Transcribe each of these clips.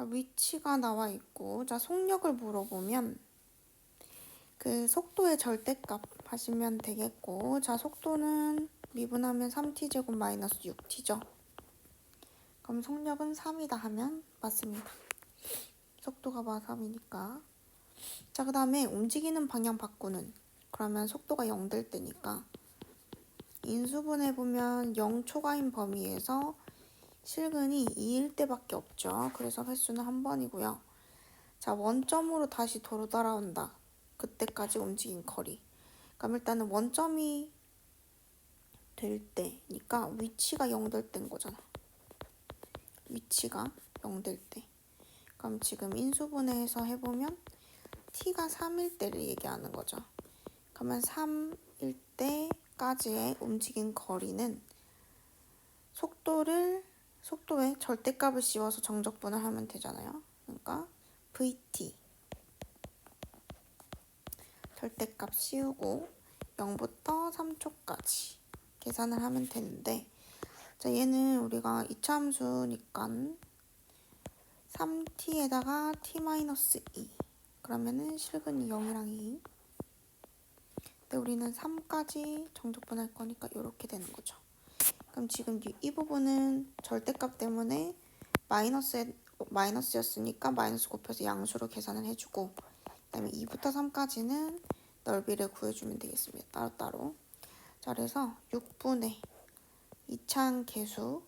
자, 위치가 나와 있고, 자, 속력을 물어보면, 그 속도의 절대값 하시면 되겠고, 자, 속도는 미분하면 3t제곱 마이너스 6t죠. 그럼 속력은 3이다 하면 맞습니다. 속도가 봐 3이니까. 자, 그 다음에 움직이는 방향 바꾸는. 그러면 속도가 0 될 때니까. 인수분해 보면 0 초과인 범위에서 실근이 2일 때밖에 없죠. 그래서 횟수는 한 번이고요. 자, 원점으로 다시 도로 따라온다. 그때까지 움직인 거리. 그럼 일단은 원점이 될 때니까 위치가 0 될 때인 거잖아. 위치가 0 될 때. 그럼 지금 인수분해해서 해보면 t가 3일 때를 얘기하는 거죠. 그러면 3일 때까지의 움직인 거리는 속도를 속도에 절대값을 씌워서 정적분을 하면 되잖아요. 그러니까 vt 절대값 씌우고 0부터 3초까지 계산을 하면 되는데 자 얘는 우리가 이차함수니까 3t에다가 t-2 그러면은 실근이 0이랑 2 근데 우리는 3까지 정적분할 거니까 이렇게 되는 거죠. 그럼 지금 이, 이 부분은 절대값 때문에 마이너스 마이너스였으니까 마이너스 곱해서 양수로 계산을 해주고 그다음에 2부터 3까지는 넓이를 구해주면 되겠습니다. 따로따로. 자, 그래서 6분의 2차항 계수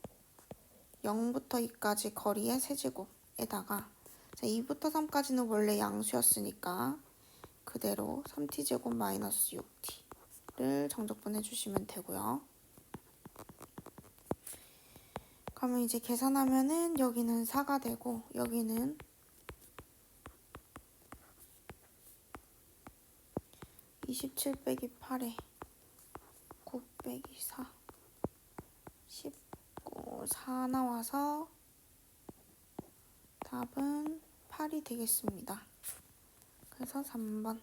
0부터 2까지 거리의 세제곱에다가 자, 2부터 3까지는 원래 양수였으니까 그대로 3t제곱 마이너스 6t를 정적분해 주시면 되고요. 그러면 이제 계산하면은 여기는 4가 되고 여기는 27 빼기 8에 9 빼기 4 19 4 나와서 답은 8이 되겠습니다. 그래서 3번